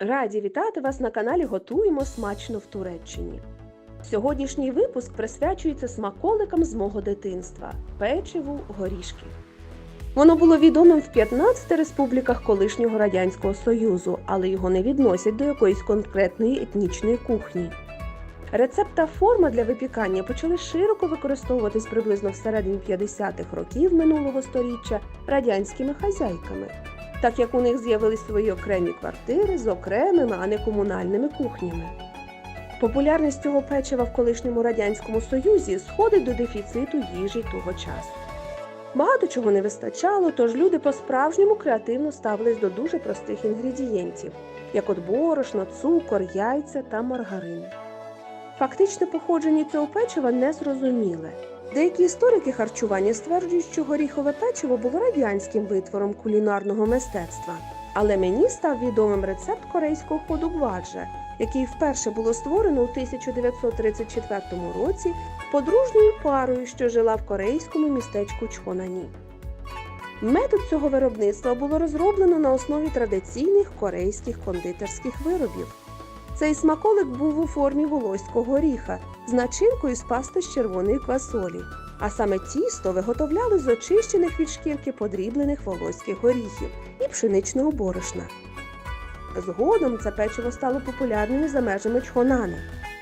Раді вітати вас на каналі Готуємо смачно в Туреччині. Сьогоднішній випуск присвячується смаколикам з мого дитинства печиву горішки. Воно було відомим в 15 республіках колишнього Радянського Союзу, але його не відносять до якоїсь конкретної етнічної кухні. Рецепт та форма для випікання почали широко використовуватись приблизно всередині 50-х років минулого століття радянськими хазяйками так як у них з'явились свої окремі квартири з окремими, а не комунальними кухнями. Популярність цього печива в колишньому радянському союзі сходить до дефіциту їжі того часу. Багато чого не вистачало, тож люди по-справжньому креативно ставились до дуже простих інгредієнтів, як от борошно, цукор, яйця та маргарин. Фактичне походження цього печива незрозуміле. Деякі історики харчування стверджують, що горіхове печиво було радянським витвором кулінарного мистецтва. Але мені став відомим рецепт корейського ходугваджа, який вперше було створено у 1934 році подружньою парою, що жила в корейському містечку Чхонані. Метод цього виробництва було розроблено на основі традиційних корейських кондитерських виробів. Цей смаколик був у формі волоського горіха з начинкою з пасти з червоної квасолі, а саме тісто виготовляли з очищених від шкірки подріблених волоських горіхів і пшеничного борошна. Згодом це печиво стало популярним за межами Чхонана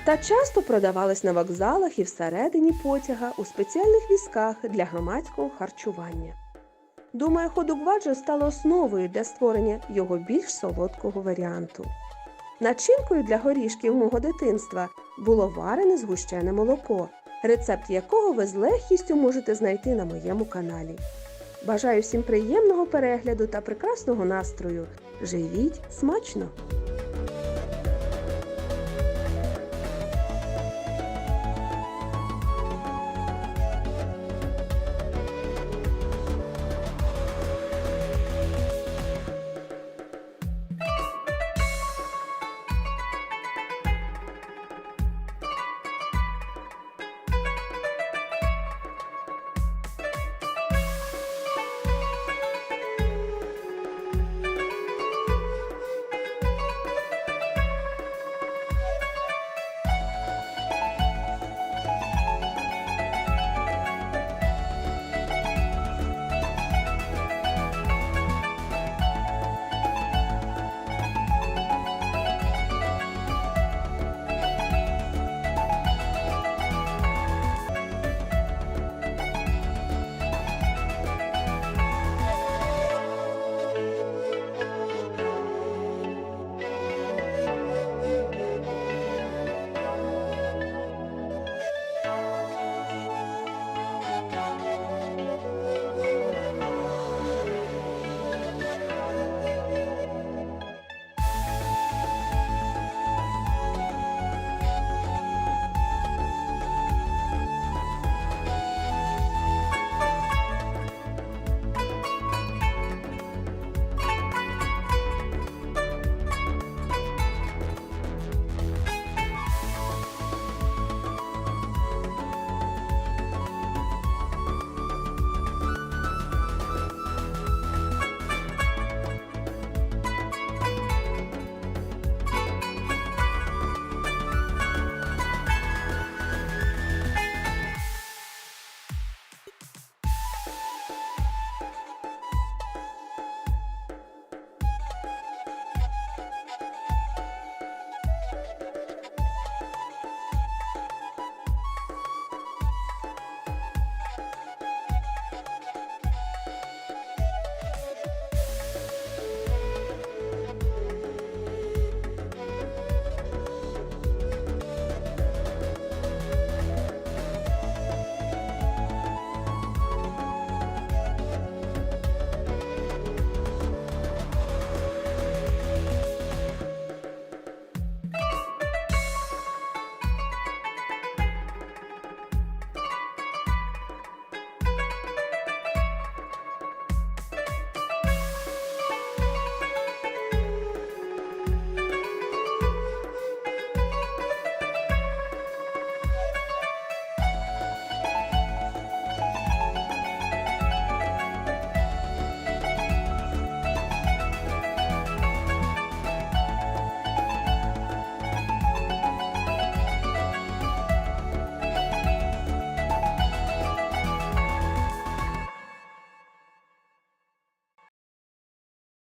та часто продавалось на вокзалах і всередині потяга у спеціальних візках для громадського харчування. Думаю, ходугваджо стало основою для створення його більш солодкого варіанту. Начинкою для горішків мого дитинства було варене згущене молоко, рецепт якого ви з легкістю можете знайти на моєму каналі. Бажаю всім приємного перегляду та прекрасного настрою. Живіть смачно!